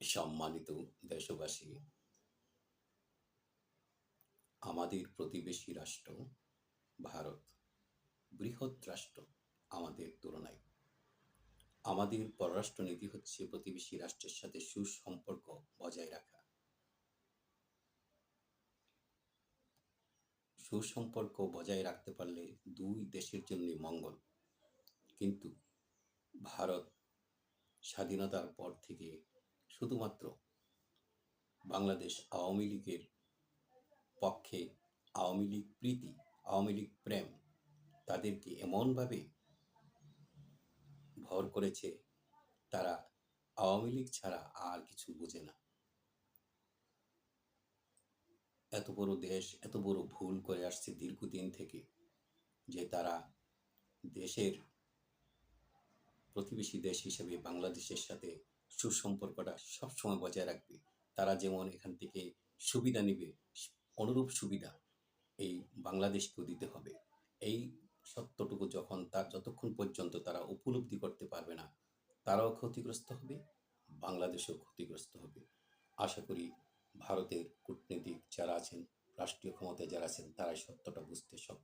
সম্মানিত দেশবাসী, আমাদের প্রতিবেশী রাষ্ট্র ভারত, বৃহৎ রাষ্ট্র আমাদের তুলনায়। আমাদের পররাষ্ট্র নীতি হচ্ছে প্রতিবেশী রাষ্ট্রের সাথে সুসম্পর্ক বজায় রাখা। সুসম্পর্ক বজায় রাখতে পারলে দুই দেশের জন্য মঙ্গল। কিন্তু ভারত স্বাধীনতার পর থেকে শুধুমাত্র বাংলাদেশ আওয়ামী লীগের পক্ষে আওয়ামী লীগ প্রীতি, আওয়ামী লীগ প্রেম তাদেরকে এমনভাবে ভর করেছে, তারা আওয়ামী লীগ ছাড়া আর কিছু বোঝে না। এত বড় দেশ, এত বড় ভুল করে আসছে দীর্ঘদিন থেকে যে তারা দেশের প্রতিবেশী দেশ হিসেবে বাংলাদেশের সাথে সুসম্পর্কটা সবসময় বজায় রাখবে। তারা যেমন এখান থেকে সুবিধা নেবে, অনুরূপ সুবিধা এই বাংলাদেশকেও দিতে হবে। এই সত্যটুকু যখন তার যতক্ষণ পর্যন্ত তারা উপলব্ধি করতে পারবে না, তারাও ক্ষতিগ্রস্ত হবে, বাংলাদেশও ক্ষতিগ্রস্ত হবে। আশা করি ভারতের কূটনীতিক যারা আছেন, রাষ্ট্রীয় ক্ষমতায় যারা আছেন, তারাই সত্যটা বুঝতে সক্ষম